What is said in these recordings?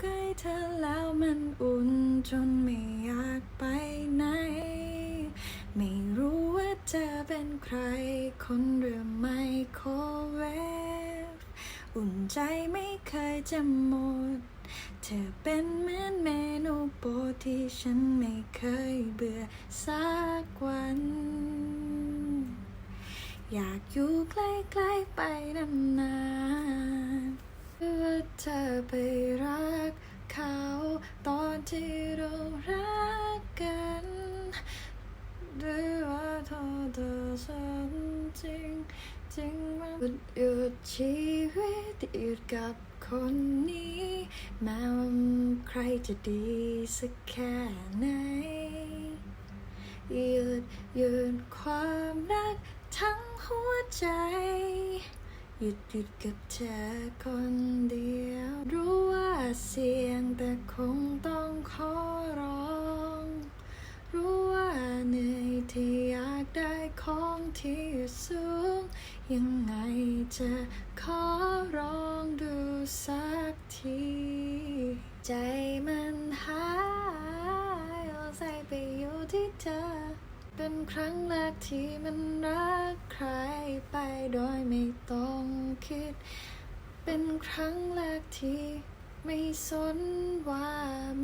ใกล้เธอแล้วมันอุ่นจนไม่อยากไปไหน ไม่รู้ว่าเธอเป็นใคร คนหรือไม่โครเวฟอุ่นใจไม่เคยจะหมด เธอเป็นเหมือนเมนูโปรดที่ฉันไม่เคยเบื่อสักวัน อยากอยู่ใกล้ๆไปนานๆ เธอไปรักเขา ตอนที่เรารักกันหรือว่าเธอเธอฉันจริงจริงมันหยุดชีวิตหยุดกับคนนี้ แม้ว่าใครจะดีสักแค่ไหนหยุดหยุดความรักทั้งหัวใจ หยุดหยุดกับเธอคนเดียว รู้ว่าเสียงแต่คงต้องขอร้อง รู้ว่าเหนื่อยที่อยากได้ของที่สูง ยังไงจะขอร้องดูสักที ใจมัน เป็นครั้งแรกที่มันรักใครไปโดยไม่ต้องคิด เป็นครั้งแรกที่ไม่สนว่า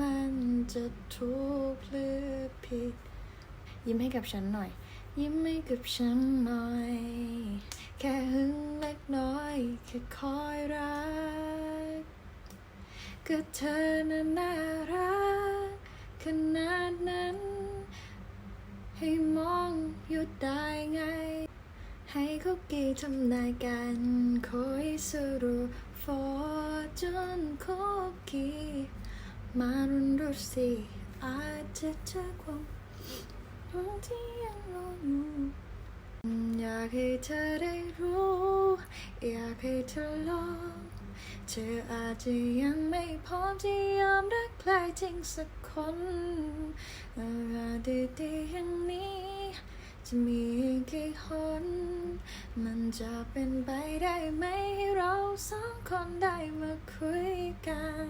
มันจะถูกหรือผิด ยิ้มให้กับฉันหน่อย ยิ้มให้กับฉันหน่อย แค่หึงเล็กน้อย แค่คอยรัก ก็เธอน่ะน่ารักขนาดนั้น ให้มองหยุดได้ไง ให้เขากี่ทำนายกันคอยสรุฟอจนคบกี่มารุนรู้สิอาจจะเจอความรักที่ยังรออยู่อยากให้เธอได้รู้ อยากให้เธอลอง เธออาจจะยังไม่พร้อมที่ยอมรักใครจริงสักคนอะไรดีๆอย่างนี้ จะมีกี่คนมันจะเป็นไปได้ไหมให้เราสองคนได้มาคุยกัน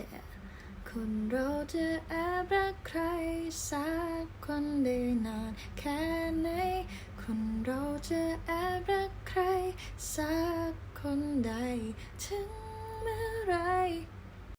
Yeah คนเราจะแอบรักใครสักคนได้นานแค่ไหน คนเราจะแอบรักใครสัก คนใด ถึงเมื่อไร